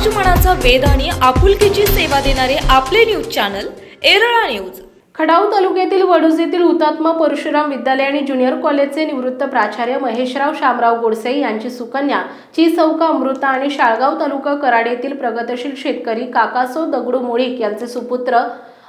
समाज मनाचा वेध आणि आपुलकीची सेवा देणारे आपले news channel Yerala news. Khatav तालुक्यातील वडूज येथील हुतात्मा परशुराम विद्यालय आणि ज्युनियर कॉलेजचे निवृत्त प्राचार्य महेशराव शामराव गोडसे यांची सुकन्या ची चौका अमृता आणि शाळगाव तालुका कराड येथील प्रगतशील शेतकरी काकासो दगडू मुळीक यांचे सुपुत्र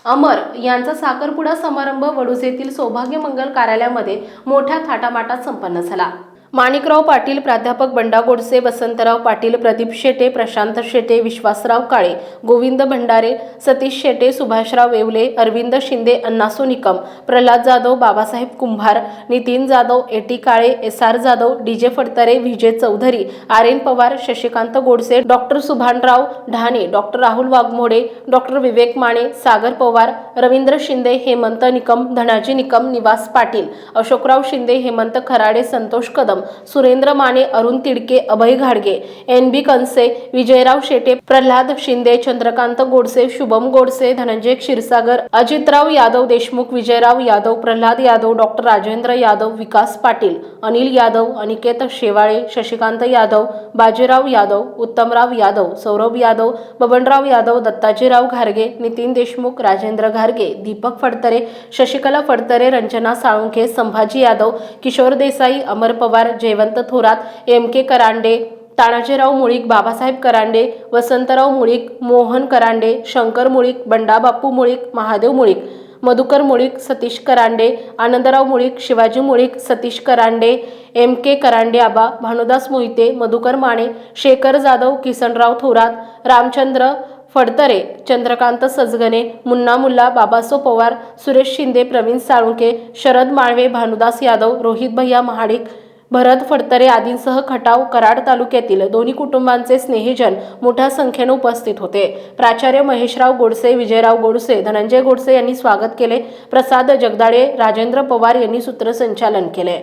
अमर यांचा साखरपुडा समारंभ वडूज येथील सौभाग्य मंगल कार्यालयामध्ये मोठ्या थाटामाटात संपन्न झाला. माणिकराव पाटील प्राध्यापक Banda Godse Vasantrao Patil Pradeep Shete Prashant Shete Vishwasrao Kale Govind Bhandare Satish Shete Subhashrao Vevle Arvind Shinde Annaso Nikam Pralhad Jadhav Babasaheb Kumbhar Nitin Jadhav A T Kale S R Jadhav D J Phadtare Vijay Chaudhari R N Pawar Shashikant Godse doctor Subhanrao Dhane doctor Rahul Waghmode doctor Vivek Mane Sagar Pawar Ravindra Shinde Hemant Nikam Dhanaji Nikam Niwas Patil Ashokrao Shinde Hemant Kharade Santosh Kadam Surendra Mane Arun Tidke Abhay घाडगे N B Kanse Vijayrao Shete Pralhad Shinde Chandrakant Godse Shubham Godse Dhananjay Kshirsagar Ajitrao Yadav Deshmukh Vijayrao Yadav Pralhad Yadav doctor Rajendra Yadav विकास पाटील अनिल यादव अनिकेत शेवाळे शशिकांत यादव बाजीराव यादव उत्तमराव यादव सौरभ यादव बबनराव यादव दत्ताजीराव घारगे नितीन देशमुख राजेंद्र घारगे दीपक फडतरे शशिकला फडतरे रंजना साळुंखे संभाजी यादव किशोर देसाई अमर Pawar Jaywant Thorat M K Karande Tanajirao Mulik Babasaheb Karande Vasantrao Mulik Mohan Karande Shankar Mulik Bandabapu Mulik Mahadev Mulik Madhukar Mulik Satish Karande Anandrao Mulik Shivaji Mulik Satish Karande M K Karande Aba Bhanudas Mohite Madhukar Mane Shekhar Jadhav Kisanrao Thorat Ramchandra Phadtare Chandrakant Sajgane Munna Mulla Babaso Pawar Suresh Shinde Pravin Salunke Sharad Malve Bhanudas Yadav Rohit भैया महाडिक भरत फडतरे आदींसह खटाव कराड तालुक्यातील दोन्ही कुटुंबांचे स्नेहीजन मोठ्या संख्येने उपस्थित होते. प्राचार्य महेशराव गोडसे विजयराव गोडसे धनंजय गोडसे यांनी स्वागत केले. प्रसाद जगदाळे राजेंद्र पवार यांनी सूत्रसंचालन केले.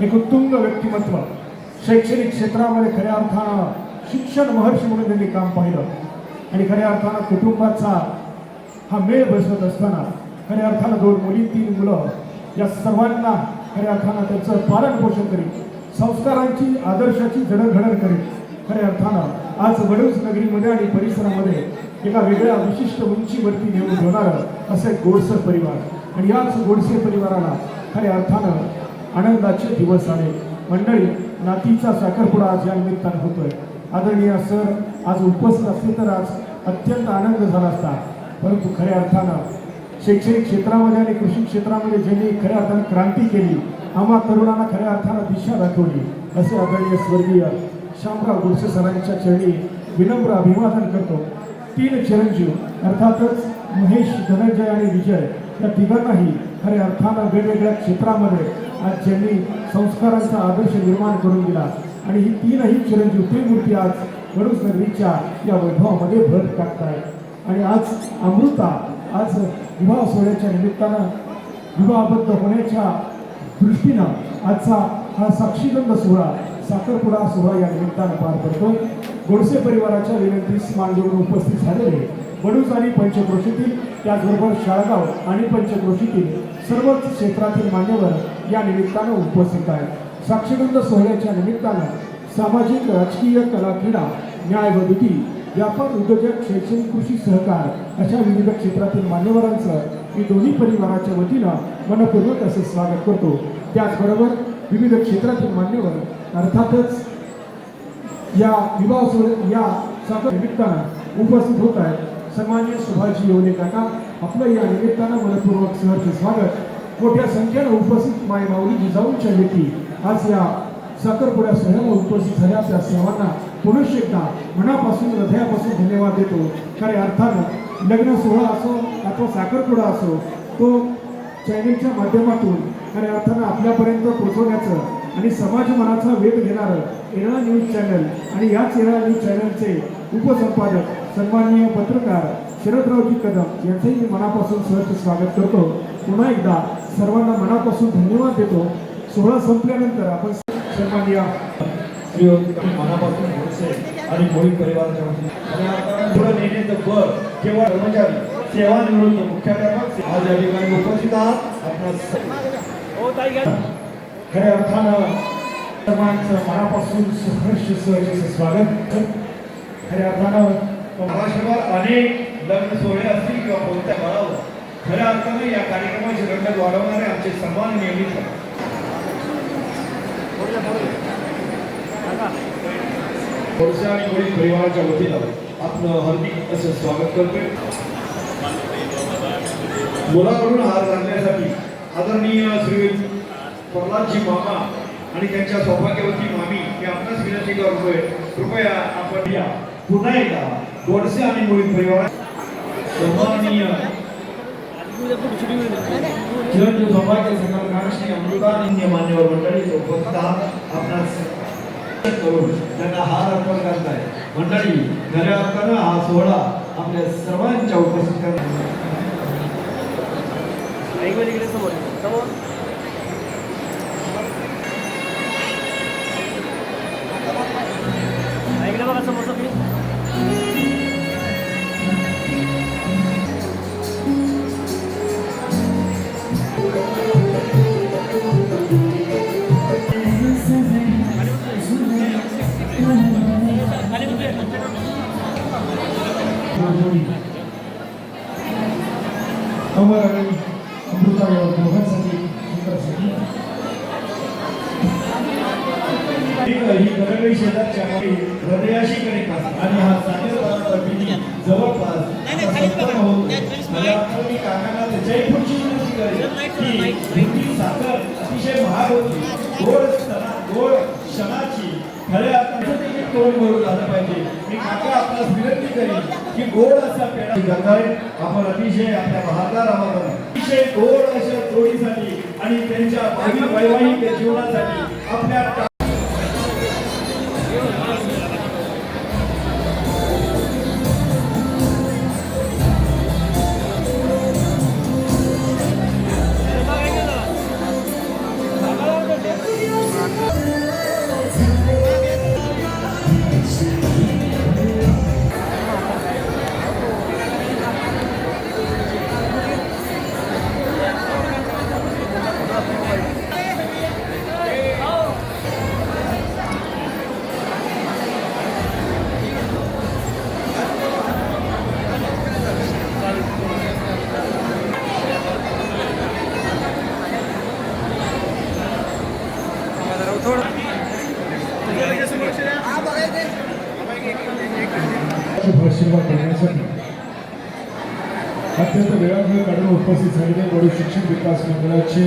एक उत्तुंग व्यक्तिमत्व शैक्षणिक क्षेत्रामध्ये खऱ्या अर्थानं शिक्षण महर्षी म्हणून त्यांनी काम पाहिलं. आणि खऱ्या अर्थानं कुटुंबाचा हा मेळ बसवत असताना खऱ्या अर्थानं दोन मुली तीन मुलं या सर्वांना खऱ्या अर्थानं त्यांचं पालनपोषण करीत संस्कारांची आदर्शाची जडणघडण करीत खऱ्या अर्थानं आज वडूज नगरीमध्ये आणि परिसरामध्ये एका वेगळ्या विशिष्ट उंचीवरती नेऊन ठेवणारं असं एक गोडसर परिवार. आणि याच गोडसे परिवाराला खऱ्या अर्थानं आनंदाचे दिवस आले. मंडळी नातीचा साखरपुडा आज या निमित्तानं होतोय. आदरणीय सर आज उपस्थित असले तर आज अत्यंत आनंद झाला असता. परंतु खऱ्या अर्थानं शैक्षणिक क्षेत्रामध्ये आणि कृषी क्षेत्रामध्ये ज्यांनी खऱ्या अर्थानं क्रांती केली आम्हा तरुणांना खऱ्या अर्थानं दिशा दाखवली असे आदरणीय स्वर्गीय शामराव गोडसे सरांच्या चरणी विनम्र अभिवादन करतो. तीन चिरंजीव अर्थातच महेश धनंजय आणि विजय या तिघांनाही खऱ्या अर्थानं वेगवेगळ्या क्षेत्रामध्ये आज ज्यांनी संस्कारांचा आदर्श निर्माण करून दिला आणि ही तीनही चिरंजीव त्रिमूर्ती आज गडूस नगरीच्या या वैभवामध्ये भर टाकत आहेत आणि आज अमृता आज विवाह सोहळ्याच्या निमित्तानं विवाहबद्ध होण्याच्या दृष्टीनं आजचा हा साक्षीगंध सोहळा साखरपुडा सोहळा या निमित्तानं पार पडतो. गोडसे परिवाराच्या विनंतीस मानजवळून देऊन उपस्थित झालेले वडूज आणि पंचक्रोशीतील त्याचबरोबर शाळगाव आणि पंचक्रोशीतील सर्वच क्षेत्रातील मान्यवर या निमित्तानं उपस्थित आहेत. साक्षीगंध सोहळ्याच्या निमित्तानं सामाजिक राजकीय कला क्रीडा न्याय व विधी व्यापार उद्योजक शैक्षणिक कृषी सहकार अशा विविध क्षेत्रातील मान्यवरांचं मी दोन्ही परिवाराच्या वतीनं मनपूर्वक असे स्वागत करतो. त्याचबरोबर विविध क्षेत्रातील मान्यवर अर्थातच या विवाह सोहळे या स्वागत निमित्तानं उपस्थित होत आहेत. सन्मान्य सुभाषजी येवले काका आपलं या निमित्तानं मनपूर्वक सहर्ष स्वागत. मोठ्या संख्येनं उपस्थित माय माऊली जिजाऊंच्या लेखी आज या साखरपुड्या सोहळ्याला उपस्थित झाल्या. त्या सर्वांना पुनश एकदा मनापासून हृदयापासून धन्यवाद देतो. खऱ्या अर्थानं लग्न सोहळा असो अथवा साखरपुडा असो तो चॅनेलच्या माध्यमातून खऱ्या अर्थानं आपल्यापर्यंत पोहोचवण्याचं आणि समाज मनाचा वेध घेणारं एरळा न्यूज चॅनल आणि याच एरळा न्यूज चॅनलचे उपसंपादक सन्माननीय पत्रकार शरदरावजी कदम यांचंही मी मनापासून सहर्ष स्वागत करतो. पुन्हा एकदा सर्वांना मनापासून धन्यवाद देतो. सोहळा संपल्यानंतर आपण सन्माननीय श्री मनापासून गोडसे आणि मोहित परिवाराच्या वतीने. आणि आता पुढे नेण्याचं बळ केवळ कर्मचारी सेवा निवृत्त मुख्याध्यापक आज या ठिकाणी उपस्थित आहात. आपण खऱ्या अर्थानं सर्वांचं मनापासून सहर्ष सहर्ष स्वागत. खऱ्या अर्थानं महाराष्ट्रभर अनेक लग्न सोहळे असतील किंवा कोणत्या बळावर खऱ्या अर्थानं या कार्यक्रमाची रंगत वाढवणारे आमचे सन्मान नेहमीच वर्षा आणि कोळी परिवाराच्या वतीनं आपलं हार्दिक असं स्वागत करतोय. मुलाकडून हार घालण्यासाठी आदरणीय श्री प्रल्हादजी मामा आणि त्यांच्या सौभाग्यवती मामी हे आपणास विनंती करतोय कृपया आपण या पुन्हा एकदा गोडसे आणि मुळी परिवार सन्माननीय चिरंजीव सौभाग्य संघटना श्री अमृतानंद मान्यवर मंडळी उपस्थित आहात आपणास करून त्यांना हार अर्पण करताय. मंडळी खऱ्या अर्थानं हा सोहळा आपल्या सर्वांच्या उपस्थित करण्यात दरवेळी शेजारच्या मागे हृदयाशी कनेक्ट असतात आणि हा साखरपणाचा विधी जवळपास आता संपन्न होतो. मला वाटतं मी काकांना त्याच्याही पुढची विनंती करेन की साखर अतिशय महाग होती. गोड सणा गोड क्षणाची खऱ्या अर्थानं देखील तोंड गोड झालं पाहिजे. मी काका आपल्यास विनंती करेन की गोड असा पेढा करताय आपण अतिशय आपल्या बहादर आहोत. अतिशय गोड अशा जोडीसाठी आणि त्यांच्या भावी वैवाहिक जीवनासाठी आपल्या अत्यंत वेळावेळ काढून उपस्थित झालेले वडू शिक्षण विकास मंडळाचे